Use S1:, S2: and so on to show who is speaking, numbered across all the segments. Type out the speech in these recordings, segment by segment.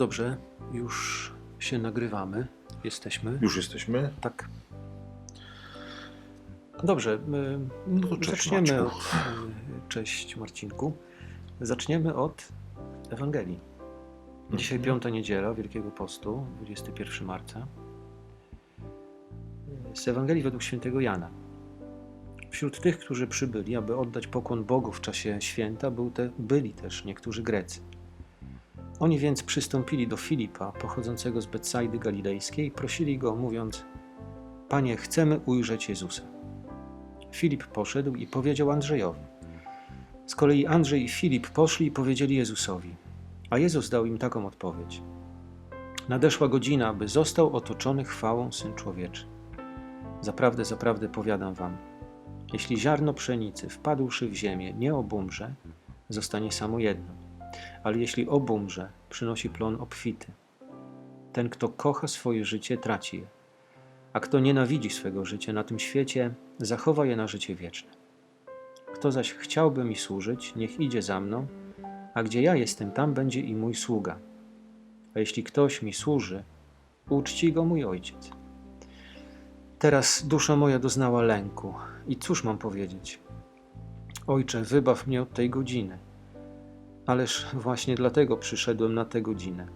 S1: Dobrze, już się nagrywamy. Jesteśmy.
S2: Już jesteśmy?
S1: Tak. Dobrze, my
S2: No cześć,
S1: zaczniemy
S2: Maćku.
S1: od. y, Cześć Marcinku. Zaczniemy od Ewangelii. Dzisiaj
S2: Mhm.
S1: piąta niedziela Wielkiego Postu, 21 marca. Z Ewangelii według świętego Jana. Wśród tych, którzy przybyli, aby oddać pokłon Bogu w czasie święta, był te, byli też niektórzy Grecy. Oni więc przystąpili do Filipa, pochodzącego z Betsaidy Galilejskiej, i prosili go, mówiąc: Panie, chcemy ujrzeć Jezusa. Filip poszedł i powiedział Andrzejowi. Z kolei Andrzej i Filip poszli i powiedzieli Jezusowi. A Jezus dał im taką odpowiedź: Nadeszła godzina, aby został otoczony chwałą syn człowieczy. Zaprawdę, zaprawdę powiadam wam, jeśli ziarno pszenicy wpadłszy w ziemię nie obumrze, zostanie samo jedno, ale jeśli obumrze, przynosi plon obfity. Ten, kto kocha swoje życie, traci je, a kto nienawidzi swego życia na tym świecie, zachowa je na życie wieczne. Kto zaś chciałby mi służyć, niech idzie za mną, a gdzie ja jestem, tam będzie i mój sługa. A jeśli ktoś mi służy, uczci go mój ojciec. Teraz dusza moja doznała lęku i cóż mam powiedzieć? Ojcze, wybaw mnie od tej godziny. Ależ właśnie dlatego przyszedłem na tę godzinę.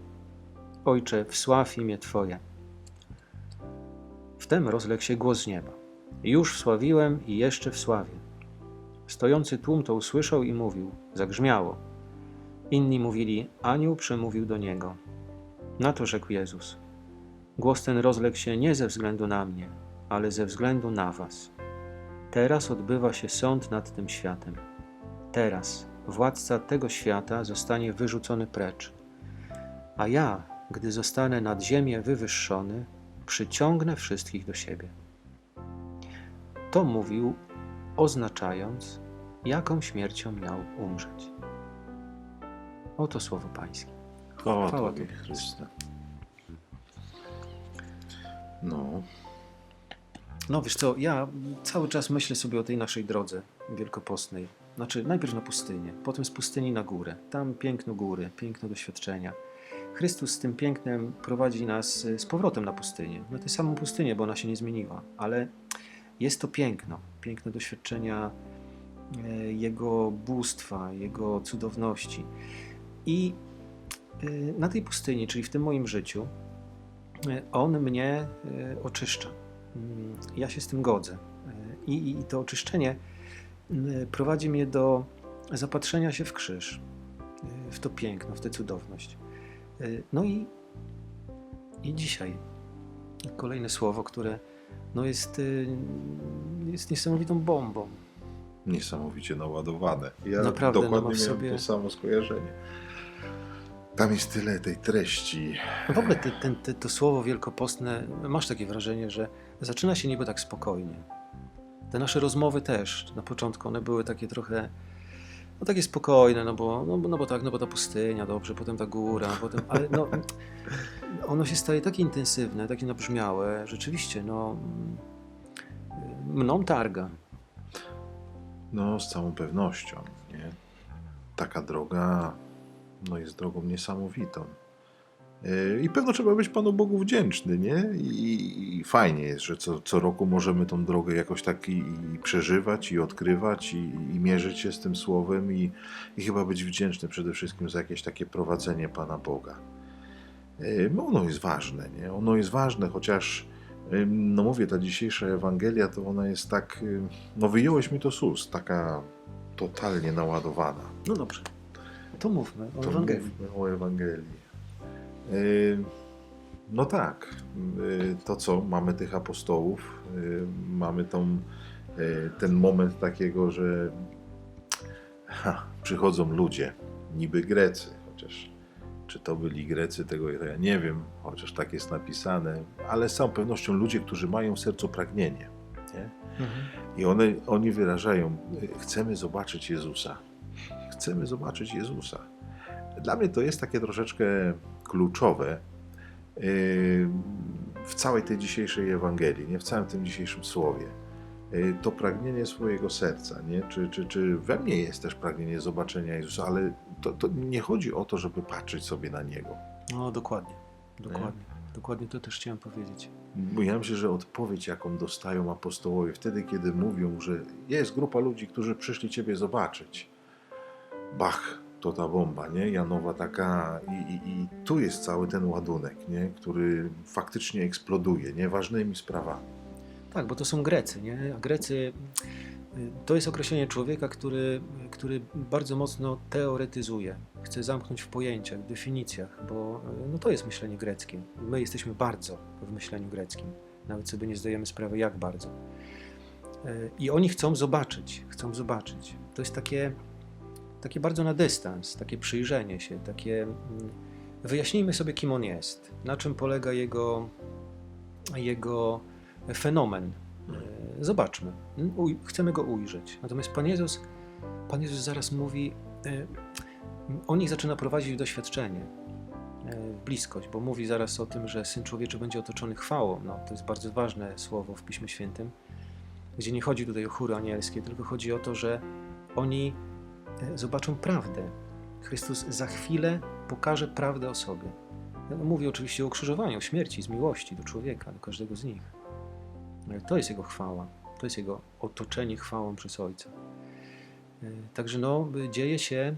S1: Ojcze, wsław imię Twoje. Wtem rozległ się głos z nieba. Już wsławiłem i jeszcze wsławię. Stojący tłum to usłyszał i mówił, zagrzmiało. Inni mówili, anioł przemówił do niego. Na to rzekł Jezus. Głos ten rozległ się nie ze względu na mnie, ale ze względu na was. Teraz odbywa się sąd nad tym światem. Teraz władca tego świata zostanie wyrzucony precz. A ja, gdy zostanę nad ziemię wywyższony, przyciągnę wszystkich do siebie. To mówił, oznaczając, jaką śmiercią miał umrzeć. Oto słowo Pańskie.
S2: Chwała,
S1: Chwała
S2: Tobie,
S1: Tobie,
S2: Chryste. No,
S1: No wiesz co, ja cały czas myślę sobie o tej naszej drodze wielkopostnej. Znaczy, najpierw na pustynię, potem z pustyni na górę. Tam piękno góry, piękno doświadczenia. Chrystus z tym pięknem prowadzi nas y, z powrotem na pustynię. Na tę samą pustynię, bo ona się nie zmieniła, ale jest to piękno. Piękne doświadczenia e, Jego bóstwa, Jego cudowności. I y, na tej pustyni, czyli w tym moim życiu, y, On mnie oczyszcza. Mm, Ja się z tym godzę. Y, I, i to oczyszczenie prowadzi mnie do zapatrzenia się w krzyż, y, w to piękno, w tę cudowność. Y, No i, i dzisiaj kolejne słowo, które no jest, y, jest niesamowitą bombą.
S2: niesamowicie naładowane. Ja
S1: Naprawdę, no,
S2: dokładnie miałem
S1: sobie-
S2: to samo skojarzenie. Tam jest tyle tej treści.
S1: No w ogóle te, ten, te, to słowo wielkopostne, masz takie wrażenie, że zaczyna się niby tak spokojnie. Te nasze rozmowy też, na początku one były takie trochę, no takie spokojne, no bo, no, no bo tak, no bo ta pustynia, dobrze, potem ta góra, potem, ale no, ono się staje takie intensywne, takie nabrzmiałe, rzeczywiście, no, mną targa.
S2: No, z całą pewnością, nie? Taka droga, no jest drogą niesamowitą. Yy, I pewno trzeba być Panu Bogu wdzięczny, nie? I, i fajnie jest, że co, co roku możemy tą drogę jakoś tak i, i przeżywać, i odkrywać, i, i mierzyć się z tym słowem, i, i chyba być wdzięczny przede wszystkim za jakieś takie prowadzenie Pana Boga. Yy, No ono jest ważne, nie? Ono jest ważne, chociaż, no mówię, ta dzisiejsza Ewangelia, to ona jest tak, yy, no wyjąłeś mi to z ust, taka totalnie naładowana.
S1: No dobrze, to mówmy o
S2: To
S1: Ewangelii.
S2: mówmy o Ewangelii. Yy, No tak, yy, to co, mamy tych apostołów, yy, mamy tą, ten moment takiego, że ha, przychodzą ludzie, niby Grecy, chociaż czy to byli Grecy, tego ja nie wiem, chociaż tak jest napisane, ale z całą pewnością ludzie, którzy mają w sercu pragnienie. Nie?
S1: Mhm.
S2: I one, oni wyrażają, y, chcemy zobaczyć Jezusa. Chcemy zobaczyć Jezusa. Dla mnie to jest takie troszeczkę kluczowe yy, w całej tej dzisiejszej Ewangelii, nie w całym tym dzisiejszym słowie. Yy, To pragnienie swojego serca, nie? Czy, czy, czy we mnie jest też pragnienie zobaczenia Jezusa, ale to, to nie chodzi o to, żeby patrzeć sobie na Niego.
S1: No, dokładnie. Dokładnie. Dokładnie to też chciałem powiedzieć.
S2: Ja myślę, że odpowiedź, jaką dostają apostołowie wtedy, kiedy mówią, że jest grupa ludzi, którzy przyszli Ciebie zobaczyć. Bach, to ta bomba, nie? Janowa taka i, i, i tu jest cały ten ładunek, nie? Który faktycznie eksploduje, nieważnymi sprawami.
S1: Tak, bo to są Grecy, nie? A Grecy y, to jest określenie człowieka, który, który bardzo mocno teoretyzuje, chce zamknąć w pojęciach, w definicjach, bo y, no to jest myślenie greckie. My jesteśmy bardzo w myśleniu greckim, nawet sobie nie zdajemy sprawy, jak bardzo. Y, I oni chcą zobaczyć, chcą zobaczyć. To jest takie, takie bardzo na dystans, takie przyjrzenie się, takie mm, wyjaśnijmy sobie, kim on jest, na czym polega jego, jego fenomen. E, Zobaczmy. Uj, chcemy go ujrzeć. Natomiast Pan Jezus, Pan Jezus zaraz mówi, e, on ich zaczyna prowadzić w doświadczenie, e, w bliskość, bo mówi zaraz o tym, że Syn Człowieczy będzie otoczony chwałą. No, to jest bardzo ważne słowo w Piśmie Świętym, gdzie nie chodzi tutaj o chóry anielskie, tylko chodzi o to, że oni zobaczą prawdę. Chrystus za chwilę pokaże prawdę o sobie. Mówi oczywiście o ukrzyżowaniu, o śmierci z miłości do człowieka, do każdego z nich. To jest Jego chwała. To jest Jego otoczenie chwałą przez Ojca. E, Także no, dzieje się.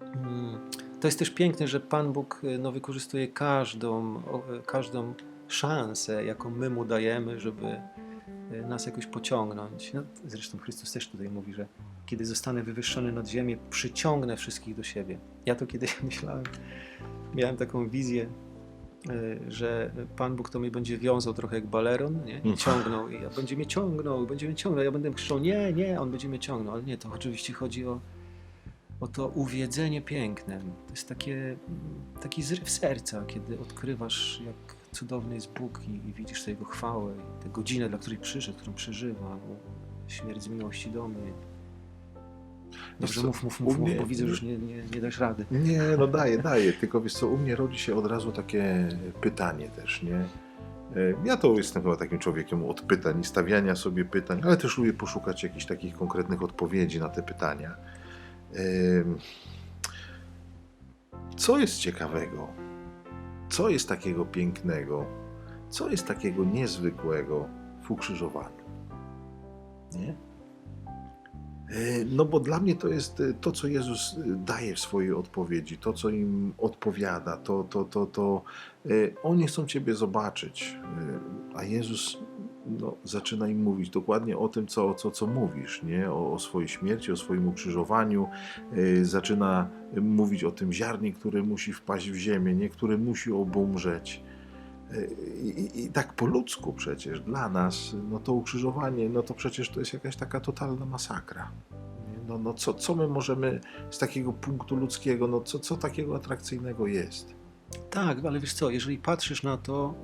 S1: mm, To jest też piękne, że Pan Bóg e, no, wykorzystuje każdą, e, każdą szansę, jaką my Mu dajemy, żeby e, nas jakoś pociągnąć. No, zresztą Chrystus też tutaj mówi, że kiedy zostanę wywyższony nad ziemię, przyciągnę wszystkich do siebie. Ja to kiedyś myślałem, miałem taką wizję, e, że Pan Bóg to mnie będzie wiązał trochę jak baleron, nie? I ciągnął, i ja będzie mnie ciągnął, będzie mnie ciągnął, ja będę krzyczał, nie, nie, on będzie mnie ciągnął, ale nie, to oczywiście chodzi o, o to uwiedzenie pięknem. To jest takie, mm, taki zryw serca, kiedy odkrywasz, jak cudowny jest Bóg i, i widzisz tę Jego chwałę, i tę godzinę, dla której przyszedł, którą przeżywa, śmierć z miłości do mnie. Dobrze,
S2: co,
S1: mów, mów, mów, mów,
S2: mnie-
S1: bo widzę, że już nie, nie, nie dasz rady.
S2: Nie, no daję, daję. Tylko wiesz co, u mnie rodzi się od razu takie pytanie też, nie? E, Ja to jestem chyba takim człowiekiem od pytań i stawiania sobie pytań, ale też lubię poszukać jakichś takich konkretnych odpowiedzi na te pytania. Co jest ciekawego? Co jest takiego pięknego? Co jest takiego niezwykłego w ukrzyżowaniu? Nie? E, No bo dla mnie to jest e, to, co Jezus e, daje w swojej odpowiedzi, to, co im odpowiada, to, to, to, to oni chcą Ciebie zobaczyć, a Jezus no, zaczyna im mówić dokładnie o tym, co, co, co mówisz, nie? O, o swojej śmierci, o swoim ukrzyżowaniu, zaczyna mówić o tym ziarnie, które musi wpaść w ziemię, nie? które musi obumrzeć. E, I, i, tak po ludzku przecież dla nas, no to ukrzyżowanie, no to przecież to jest jakaś taka totalna masakra. No, no co, co my możemy z takiego punktu ludzkiego, no co, co takiego atrakcyjnego jest?
S1: Tak, ale wiesz co, jeżeli patrzysz na to,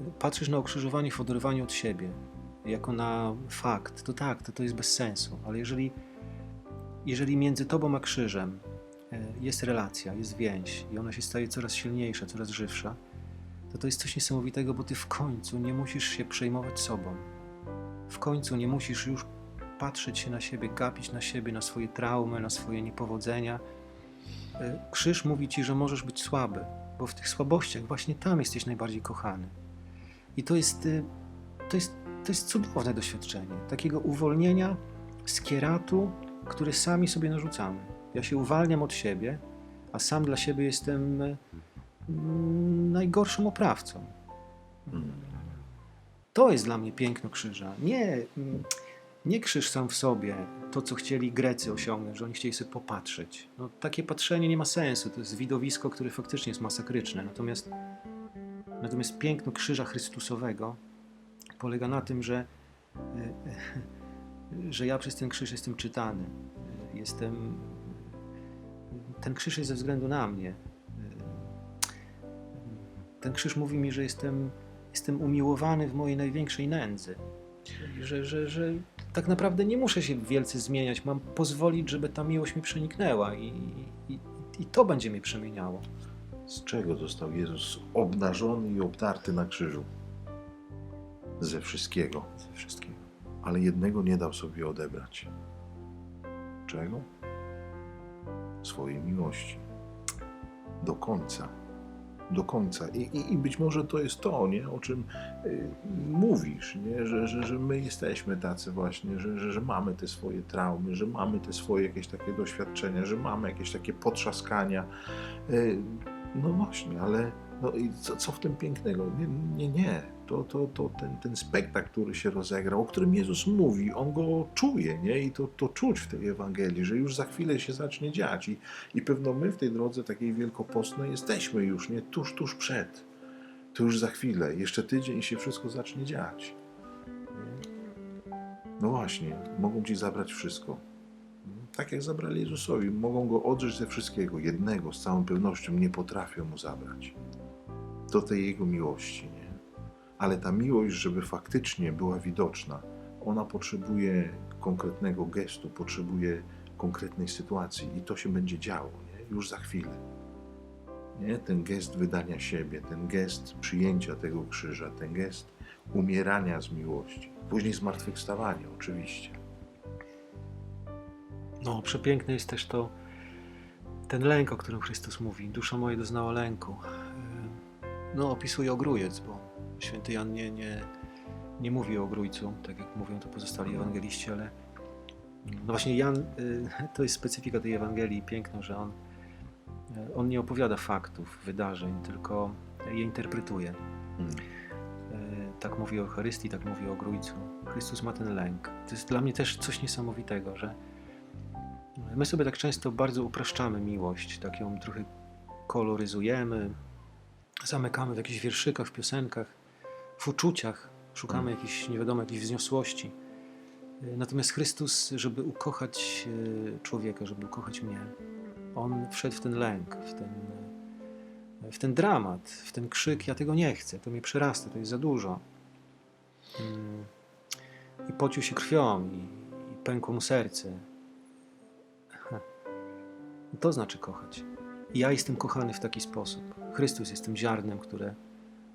S1: y, patrzysz na ukrzyżowanie w oderwaniu od siebie, jako na fakt, to tak, to, to jest bez sensu, ale jeżeli, jeżeli między tobą a krzyżem y, jest relacja, jest więź i ona się staje coraz silniejsza, coraz żywsza, to to jest coś niesamowitego, bo ty w końcu nie musisz się przejmować sobą. W końcu nie musisz już patrzeć się na siebie, gapić na siebie, na swoje traumy, na swoje niepowodzenia, E, Krzyż mówi ci, że możesz być słaby, bo w tych słabościach właśnie tam jesteś najbardziej kochany. I to jest, y, to jest, to jest cudowne doświadczenie takiego uwolnienia z kieratu, który sami sobie narzucamy. Ja się uwalniam od siebie, a sam dla siebie jestem y, najgorszym oprawcą. To jest dla mnie piękno krzyża. Nie, nie krzyż sam w sobie, to co chcieli Grecy osiągnąć, że oni chcieli sobie popatrzeć. No, takie patrzenie nie ma sensu, to jest widowisko, które faktycznie jest masakryczne. Natomiast, natomiast piękno krzyża Chrystusowego polega na tym, że, e, że ja przez ten krzyż jestem czytany. E, Jestem. Ten krzyż jest ze względu na mnie. Ten krzyż mówi mi, że jestem, jestem umiłowany w mojej największej nędzy. Że, że, że tak naprawdę nie muszę się wielce zmieniać. Mam pozwolić, żeby ta miłość mi przeniknęła i, i, i to będzie mnie przemieniało.
S2: Z czego został Jezus obnażony i obdarty na krzyżu? Ze wszystkiego.
S1: Ze wszystkiego.
S2: ale jednego nie dał sobie odebrać. Czego? Swojej miłości. Do końca. Do końca. I, i, I być może to jest to, nie? o czym y, mówisz, nie? Że, że, że my jesteśmy tacy właśnie, że, że, że mamy te swoje traumy, że mamy te swoje jakieś takie doświadczenia, że mamy jakieś takie potrzaskania. Y, no właśnie, ale no i co, co w tym pięknego? Nie, nie, nie. To, to, to ten, ten spektakl, który się rozegrał, o którym Jezus mówi, on go czuje, nie? I to, to czuć w tej Ewangelii, że już za chwilę się zacznie dziać. I, I pewno my w tej drodze takiej wielkopostnej jesteśmy już, nie? Tuż, tuż przed. To już za chwilę, jeszcze tydzień i się wszystko zacznie dziać. No właśnie, mogą ci zabrać wszystko. Tak jak zabrali Jezusowi, mogą go odrzeć ze wszystkiego. Jednego z całą pewnością nie potrafią mu zabrać. Do tej jego miłości? Ale ta miłość, żeby faktycznie była widoczna, ona potrzebuje konkretnego gestu, potrzebuje konkretnej sytuacji i to się będzie działo, nie? Już za chwilę. Nie? Ten gest wydania siebie, ten gest przyjęcia tego krzyża, ten gest umierania z miłości, później zmartwychwstawania, oczywiście.
S1: No, przepiękne jest też to, ten lęk, o którym Chrystus mówi. Dusza moja doznała lęku. No, opisuje ogrójec, bo święty Jan nie, nie, nie mówi o ogrójcu, tak jak mówią to pozostali ewangeliści, ale no właśnie Jan, yy, to jest specyfika tej Ewangelii, piękno, że on, yy, on nie opowiada faktów, wydarzeń, tylko je interpretuje.
S2: Mm.
S1: Yy, Tak mówi o Eucharystii, tak mówi o ogrójcu. Chrystus ma ten lęk. To jest dla mnie też coś niesamowitego, że My sobie tak często bardzo upraszczamy miłość, tak ją trochę koloryzujemy, zamykamy w jakichś wierszykach, w piosenkach, w uczuciach, szukamy jakiejś, nie wiadomo, jakiejś wzniosłości. Natomiast Chrystus, żeby ukochać e, człowieka, żeby ukochać mnie, On wszedł w ten lęk, w ten, w ten dramat, w ten krzyk, ja tego nie chcę, to mnie przerasta, to jest za dużo. Mm. I pocił się krwią, i, i pękło mu serce, to znaczy kochać. I ja jestem kochany w taki sposób. Chrystus jest tym ziarnem, które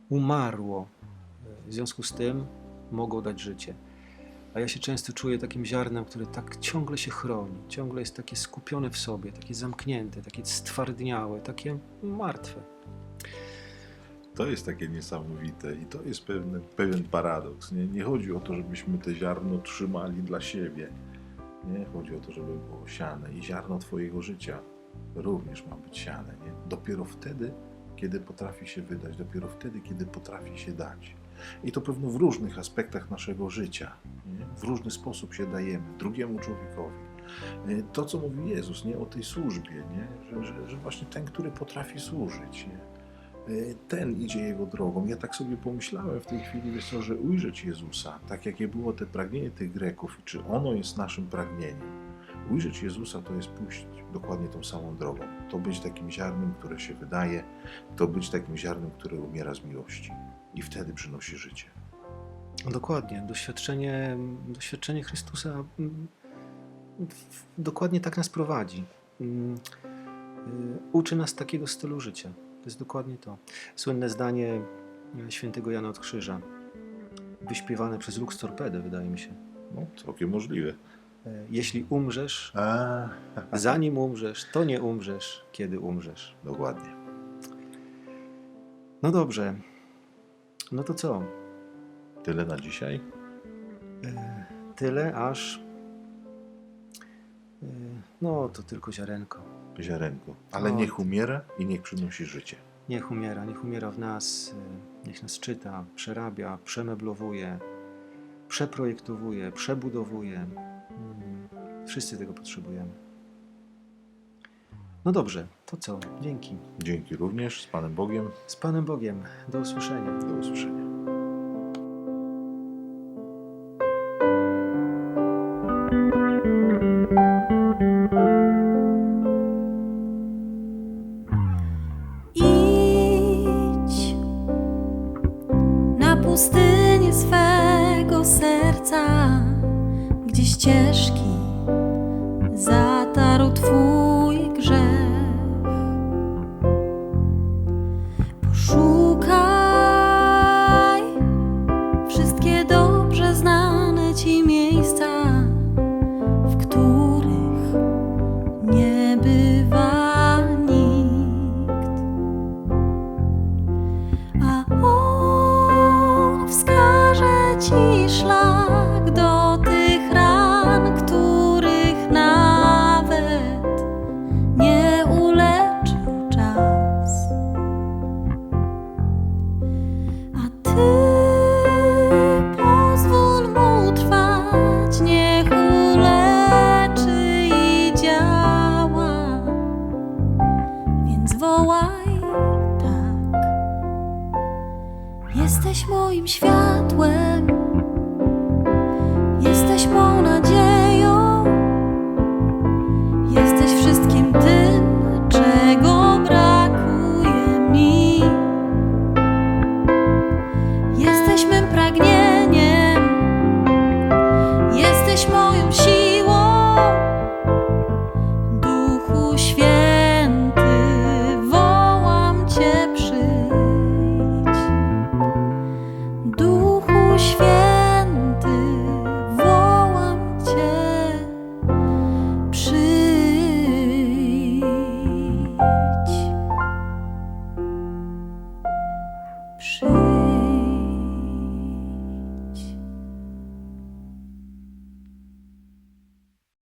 S1: umarło. W związku z tym mogą dać życie. A ja się często czuję takim ziarnem, które tak ciągle się chroni, ciągle jest takie skupione w sobie, takie zamknięte, takie stwardniałe, takie martwe.
S2: To jest takie niesamowite i to jest pewne, pewien paradoks. Nie? nie chodzi o to, żebyśmy te ziarno trzymali dla siebie. Nie chodzi o to, żeby było siane. I ziarno Twojego życia również ma być siane. Nie? Dopiero wtedy, kiedy potrafi się wydać, dopiero wtedy, kiedy potrafi się dać. I to pewno w różnych aspektach naszego życia. Nie? W różny sposób się dajemy drugiemu człowiekowi. E, To, co mówi Jezus, nie o tej służbie, nie? Że, że, że właśnie ten, który potrafi służyć, nie? E, ten idzie jego drogą. Ja tak sobie pomyślałem w tej chwili, wiesz co, że ujrzeć Jezusa, tak jakie było te pragnienie tych Greków czy ono jest naszym pragnieniem. Ujrzeć Jezusa to jest pójść dokładnie tą samą drogą. To być takim ziarnem, które się wydaje, to być takim ziarnem, które umiera z miłości i wtedy przynosi życie.
S1: Dokładnie. Doświadczenie, doświadczenie Chrystusa mm, dokładnie tak nas prowadzi. Mm, y, Uczy nas takiego stylu życia. To jest dokładnie to. Słynne zdanie e, świętego Jana od Krzyża, wyśpiewane przez Lux Torpedę, wydaje mi się.
S2: No, całkiem możliwe.
S1: E, Jeśli umrzesz,
S2: A,
S1: zanim umrzesz, to nie umrzesz, kiedy umrzesz.
S2: dokładnie.
S1: No dobrze. No to co?
S2: Tyle na dzisiaj.
S1: E, Tyle, aż. e, No, to tylko ziarenko.
S2: Ziarenko. Ale
S1: O.
S2: niech umiera i niech przynosi życie.
S1: Niech umiera, niech umiera w nas, niech nas czyta, przerabia, przemeblowuje, przeprojektowuje, przebudowuje. Wszyscy tego potrzebujemy. No dobrze, to co? Dzięki.
S2: Dzięki również. Z Panem Bogiem.
S1: Z Panem Bogiem. Do usłyszenia.
S2: Do usłyszenia. thank you